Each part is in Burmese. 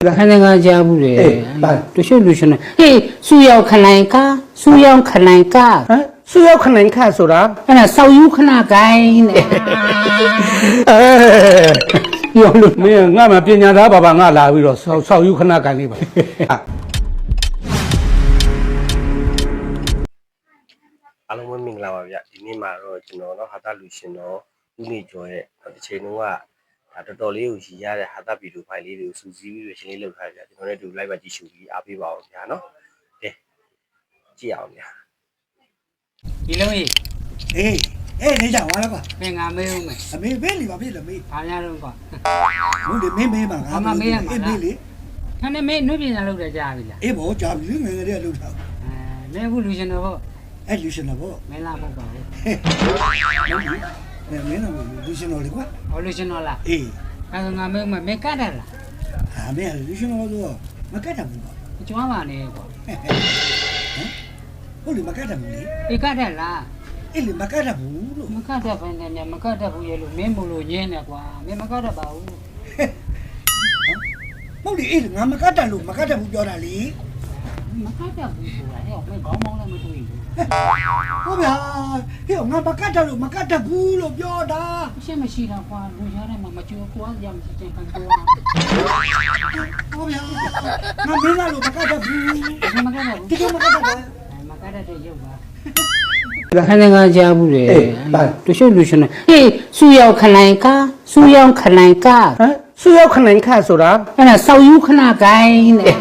ခဏခါကြားဘူးလေအေးပါတချို့လူရှင်ဟေးစူရောက်ခလိုင်ကားစူရောက်ခလိုင်ကားဟမ်ဆူရောက်ခနိုင်ခါဆိုတာအဲ့ဒါဆောက်ယူခဏကိုင်းနဲ့အဲပြောလို့မင်းငါမှပညာသားဘာဘာငါလာပြီးတော့ဆောက်ဆောက်ယူခဏကန်လေးပါအားလုံးပဲမင်္ဂလာပါဗျဒီနေ့မှာတော့ကျွန်တော်တော့ဟာတာလူရှင်တော့ဦးနေကျော်ရဲ့တစ်ချိန်လုံးက ဒါတော်တော်လေးကိုရည်ရတဲ့ဟာတာဗီဒီယိုဖိုင်လေးတွေကိုစူးစီးပြီးတော့ရှင်းလေးလုပ်ထားကြကျွန်တော်လည်းဒီ live မှာကြည့်ရှုပြီးအားပေးပါအောင်ဗျာနော်ကဲကြည့်အောင်ဗျာဒီလုံးကြီးအေးအေးနေကြပါလားကွာမင်းငါမေးဦးမယ်အမေဘေးလီပါပြေးလေမေးဘာများတော့ကွာဟုတ်တယ်မင်းမေးပါငါအမမေးရမှာလားအေးမေးလေခဏမင်းနှုတ်ပြင်လာလို့လည်းကြားပြီလားအေးဘောကြာပြီငယ်ငယ်လေးလှုပ်ထားအဲမင်းအခုလူရှင်တော့အဲ့လူရှင်တော့ဘောမင်းလာမဟုတ်ပါဘူး မင်းမင်းတော့လူရှင်တော့လေကွာဟောလူရှင်တော့လားအေးအဲ့ဒါငါမေးဦးမယ်မင်းကတ်တယ်လားဟာမင်းလူရှင်တော့ဆိုမကတ်တာဘူးကွာကျွမ်းပါနဲ့ကွာဟုတ်လေမကတ်တာဘူးလေဒီကတ်တယ်လားအေးလေမကတ်တာဘူးလို့မကတ်တဲ့ဘယ်နဲ့များမကတ်တဲ့ဘူးရဲ့လို့မင်းမလို့ညင်းနေကွာမင်းမကတ်တတ်ပါဘူးဟုတ်လေအေးငါမကတ်တာလို့မကတ်တာဘူးပြောတာလေမကတ်တတ်ဘူးဆိုတာဟဲ့မင်းခေါင်းမောင်းလည်းမတွေ့ဘူး ဟုတ်ဗျာဟဲ့ငါမကတ်တာလို့မကတ်တာဘူးလို့ပြောတာအရှင်းမရှိတော့ကွာလူရတဲ့မှာမကြိုးကွာရမ်းစီချင်းခံကွာဟုတ်ဗျာငါမင်းလားလို့မကတ်တာဘူးမကတ်တော့ဒီကမကတ်တာမကတ်တဲ့ရုပ်ပါခဏခါကြားဘူးလေအေးပါတချို့လူရှင်ဟေးစူရောက်ခလိုင်ကားစူရောက်ခလိုင်ကားဟမ်ဆူရောက်ခနိုင်ခါဆိုတာအဲ့ဒါဆောက်ယူခဏကိုင်းနဲ့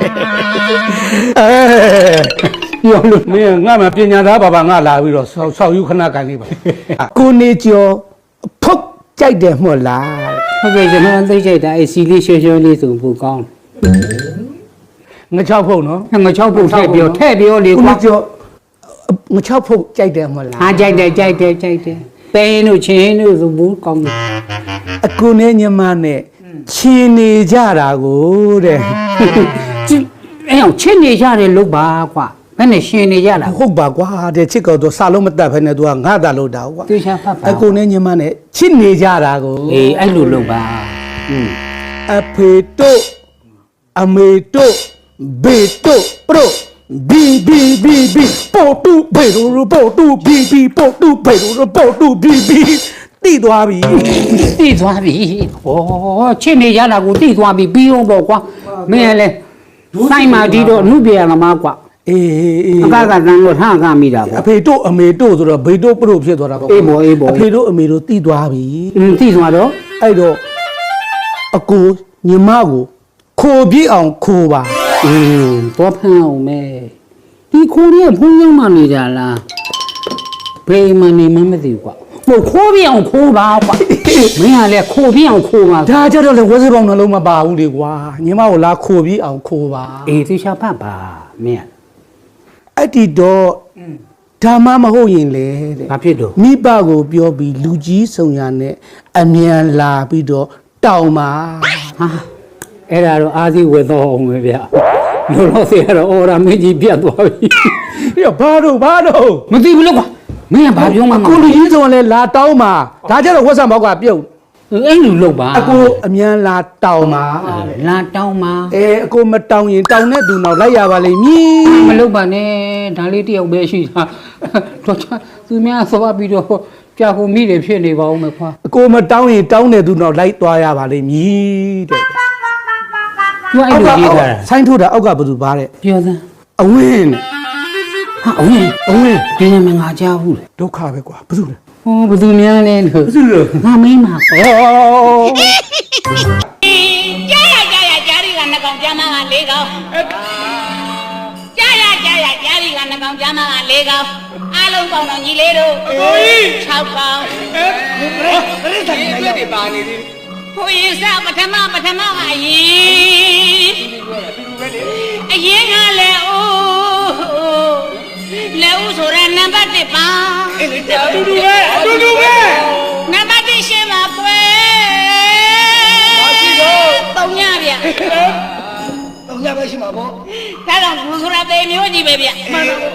အဲ ပြောလို့မင်းငါမှပညာသားဘာဘာငါလာပြီးတော့ဆောက်ဆောက်ယူခဏကန်လေးပါကိုနေကျော်ဖုတ်ကြိုက်တယ်မဟုတ်လားဟုတ်ကဲ့ကျွန်တော်သိကြိုက်တာအဲ့စီလေးရွှဲရွှဲလေးဆိုဖို့ကောင်းငါချောက်ဖုတ်နော်ငါချောက်ဖို့ထည့်ပြောထည့်ပြောလေကိုကွာနေကျော်ငါချောက်ဖုတ်ကြိုက်တယ်မဟုတ်လားအားကြိုက်တယ်ကြိုက်တယ်ကြိုက်တယ်ပဲရင်တို့ချင်းတို့ဆိုဘူးကောင်းတယ်အကူနဲ့ညီမနဲ့ချင်းနေကြတာကိုတဲ့ကြည့်အဲ့အောင်ချင်းနေကြတယ်လို့ပါကွာ ဘယ်နဲ့ရှင်နေကြလား ဟုတ်ပါကွာတဲ့ချစ်ကောတော့စာလုံးမတတ်ဖ ೇನೆ तू ကငါတာလို့တာကွာ တေချာဖတ်ပါ အကူနဲ့ညီမနဲ့ချစ်နေကြတာကို အေးအဲ့လိုလုပ်ပါอืม အဖေတို့အမေတို့ဘေတို့ပရိုဘီဘီဘီဘီပိုတူဘေရိုပိုတူဘီဘီပိုတူဘေရိုပိုတူဘီဘီတိသွားပြီ တိသွားပြီဩချင်းနေကြတာကိုတိသွားပြီပြီးအောင်ပေါ့ကွာမင်းလည်းဆိုင်မှာဒီတော့အမှုပြေရမှာကွာ အေးအေး အကကတန်းလို့ထားကမိတာ အ ပေါ့ ဖေတို့အမေတို့ဆိုတော့ဘေတို့ပရိုဖြစ်သွားတာပေါ့ အေးပေါ့အေးပေါ့ အဖေတို့အမေတို့တိသွားပြီ อืมတိသွားတော့ အဲ့တော့အကူညီမကိုခိုပြည့်အောင်ခိုပါ อืมတော့ဖမ်းအောင်မဲဒီခိုးရဲ့ဖုံးရောက်မှနေကြလားဘယ်မှနေမှမသိဘူးကွာဟိုခိုးပြအောင်ခိုးပါကွာမင်းကလည်းခိုးပြအောင်ခိုးပါ ဒါကြတော့လေဝက်စပေါင်းနှလုံးမပါဘူးလေကွာညီမကိုလာခိုပြည့်အောင်ခိုပါ အေးသိချာဖတ်ပါမင်းက အဲ့ဒီတော့ဒါမှမဟုတ်ရင်လေတဲ့ဘာဖြစ်တော့မိဘကိုပြောပြီးလူကြီးဆောင်ရနဲ့အမြန်လာပြီးတော့တောင်းပါဟာအဲ့ဒါတော့အာသီဝေတော့အောင်ပဲဗျလောလောဆယ်ကတော့အော်ရာမင်းကြီးပြတ်သွားပြီပြီးတော့ဘာတို့ဘာတို့မသိဘူးလို့ကွာမင်းကဘာပြောမှမကိုလူကြီးဆောင်လဲလာတောင်းပါဒါကြတော့ဝက်ဆံဘောက်ကပြုတ် အဲ့လိုလုပ်ပါအကိုအမြန်လာတောင်းပါလာတောင်းပါအဲအကိုမတောင်းရင်တောင်းတဲ့သူနောက်လိုက်ရပါလိမ့်မည်မလုပ်ပါနဲ့ဒါလေးတယောက်ပဲရှိတာတော့ချာသူများသွားပြီးတော့ကြာကုန်မိတယ်ဖြစ်နေပါဦးမယ်ခွာအကိုမတောင်းရင်တောင်းတဲ့သူနောက်လိုက်သွားရပါလိမ့်မည်တဲ့သူအဲ့လိုရေးထားတာဆိုင်းထိုးတာအောက်ကဘယ်သူပါတဲ့ပြောစမ်းအဝင်းနဲ့ဟာအဝင်းအဝင်းဒီနေ့မငါကြားဘူးလေဒုက္ခပဲကွာဘယ်သူလဲ ဟောဘယ်သူများလဲလို့ဘယ်သူလဲငါမိန်းမဩကြားရကြားရကြားရီကနှစ်ကောင်ကြားမကလေးကောင်ကြားရကြားရကြားရီကနှစ်ကောင်ကြားမကလေးကောင်အားလုံးပေါင်းတော့ညီလေးတို့6ကောင်ဟိုရစပထမပထမကအရင်အရင်ကလည်း အိုးလဲဦးဆိုရနံပါတ်1ပါအတူတူပဲအတူတူပဲနံပါတ်1ရှင်းပါကွယ်ပုံညဗျတော့ရပဲရှိမှာပေါ့ဒါကြောင့်လူဆိုတာပေမျိုးကြီးပဲဗျ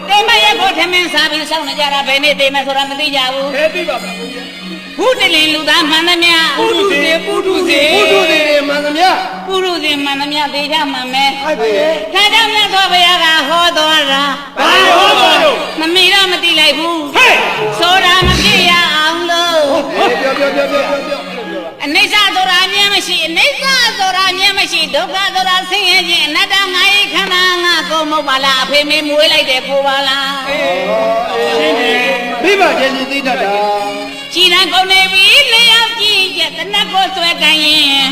တေမရဲ့ဖို့ထမင်းစားပြီးစောင့်နေကြတာဘယ်နေ့တေမဆိုတာမသိကြဘူးဟဲ့သိပါပါဘုရား ဘုဒ္ဓလင်လူသားမှန်သမျှပုထုဇဉ်ပုထုဇဉ်ပုထုဇဉ်တွေမှန်သမျှပုရုဇဉ်မှန်သမျှသိကြမှန်မယ်ဟုတ်ပြီဒါကြောင့်မြတ်စွာဘုရားကဟောတော်တာဘာဟောပါလို့မမီတော့မသိလိုက်ဘူးဟဲ့ဆိုတာမဖြစ်ရအောင်လို့ပြောပြောပြောပြောပြောပြောအနိစ္စဆိုတာအမြဲမရှိအနိစ္စဆိုတာအမြဲမရှိဒုက္ခဆိုတာဆင်းရဲခြင်းအနတ္တငါ၏ခန္ဓာငါကိုယ်မဟုတ်ပါလားအဖေမေမွေးလိုက်တယ်ကိုပါလားမိဘချင်းချင်းသိတတ်တာ ကြည်တန်းကုန်နေပြီလျှောက်ကြည့်ချက်တနတ်ကိုဆွဲကန်ရင်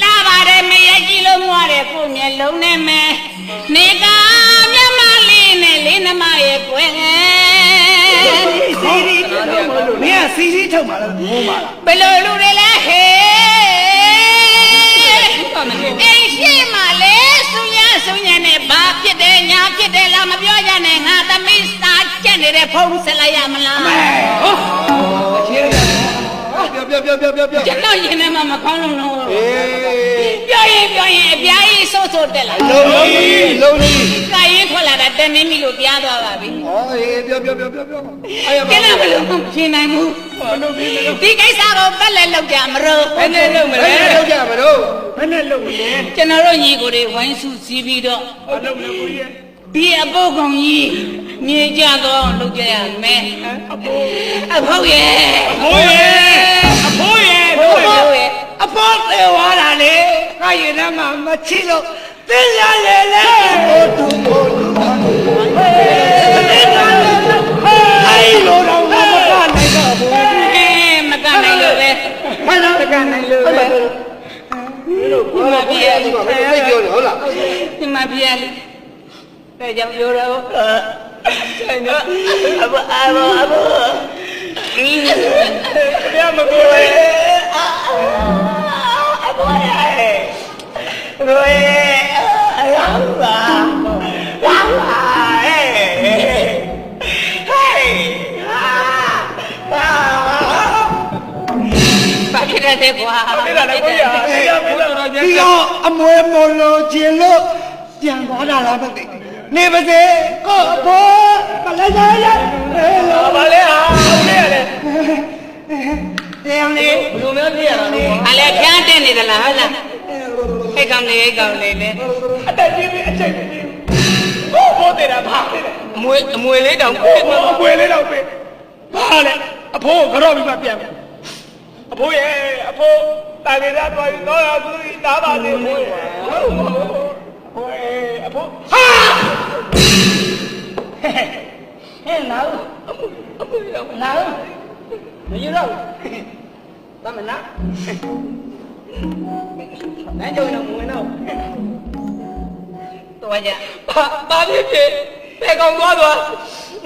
လာပါတယ်မရကြည့်လို့မွားတယ်ကိုမျက်လုံးနဲ့မဲနေကမျက်မလေးနဲ့လေးနှမရဲ့ကွယ်စီရီထုတ်မလို့မင်းကစီရီထုတ်မှာလားငိုးမှာလားဘယ်လိုလူတွေလဲဟဲ့အိမ်ရှိမှလေစုညစုညနဲ့ဘာဖြစ်တယ်ညာဖြစ်တယ်လားမပြောကြနဲ့ငါသမီးစာကျက်နေတဲ့ဖုံးဆက်လိုက်ရမလားပြော ပြောပြောပြောပြောပြောကျွန်တော်ရင်ထဲမှာမကောင်းလို့လို့အေးပြောရင်ပြောရင်အပြားကြီးဆိုးဆိုးတက်လာလုံးလေးလုံးလေးကာရင်ထွက်လာတာတနေမိလို့ပြားသွားပါပြီဟောအေးပြောပြောပြောပြောပြောအဲ့ရကျန်တော်ဘယ်လိုမှမဖြစ်နိုင်ဘူးဘာလို့ဒီလိုဒီကိစ္စကိုပတ်လက်လောက်ကြမလို့ဘယ်နဲ့လုပ်မလဲလုပ်ကြမလို့ဘယ်နဲ့လုပ်မလဲကျွန်တော်တို့ညီကိုတွေဝိုင်းစုစည်းပြီးတော့ဘာလုပ်မလဲကိုကြီး ဒီအပုတ်ကောင်ကြီးမြေကြတော့လုပ်ကြရမယ်အဖိုးအဖိုးရဲ့အဖိုးရဲ့အဖိုးရဲ့အဖိုးရဲ့အဖိုးသေသွားတာလေငါရင်ထဲမှာမချစ်လို့သိရလေလေ ဒါကြောင့်ပြောတော့ဆိုင်တော့အဘအဘအဘပြမပြောရဲအဘရဲ့ရိုးရဲ့အရာပါလာပါဟဲ့ဟဲ့ဟာဘာဖြစ်တဲ့ကွာအဲ့ဒါလည်းကိုရအဲ့ဒါလည်းတော့ဒီတော့အမွေမလို့ခြင်းလို့ပြန်သွားတာလားမသိ နေပါစေကိုအဘောမလဲရရအဲလိုဘာလဲဟာဟုတ်လေလေတရားလေးဘယ်လိုများပြရတာလဲအလဲဖျားတက်နေသလားဟုတ်လားအိတ်ကောင်လေးအိတ်ကောင်လေးလေအတက်ကြီးပြီးအချိန်ပြီးဘို့ဘို့တဲ့တာဘာလဲအမွေအမွေလေးတောင်ပြေးအပွေလေးတော့ပဲဘာလဲအဖိုးကတော့ပြီးမှပြန်မယ်အဖိုးရဲ့အဖိုးတာကေသားတော်ရင်တော့ရသူကြီးတားပါသေးဘူးဟိုအဖိုးဟာ ဟဲ့လာဦးလာဦးမယူတော့သမနာနိုင်ကြုံတော့ဝင်တော့တော့ကြဘာဘာဖြစ်ဖြစ်ဘယ်ကောင်သွားသွား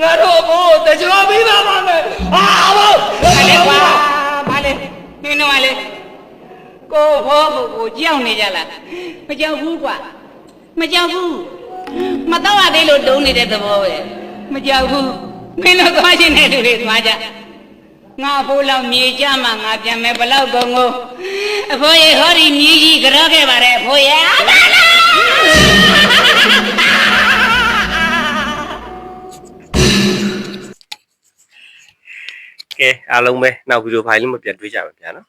ငါတို့အဖိုးတကြွပြီးပါပါမယ်ဟာအဖိုးဘာလဲကွာဘာလဲနင်းတော့လေကိုဘောကိုကြောက်နေကြလားမကြောက်ဘူးကွာမကြောက်ဘူး မတော့ရသေးလို့တုံးနေတဲ့သဘောပဲမကြောက်ဘူးမင်းတို့သွားရှင်တဲ့လူတွေသွားကြငါဖိုးလောက်မြေကြမှာငါပြန်မယ်ဘလောက်ကုန်ကိုအဖိုးရေဟောဒီမြေကြီးကြောခဲ့ပါတယ်အဖိုးရေအမလားကဲအားလုံးပဲနောက်ဗီဒီယိုဖိုင်လေးမှာပြန်တွေ့ကြပါဗျာနော်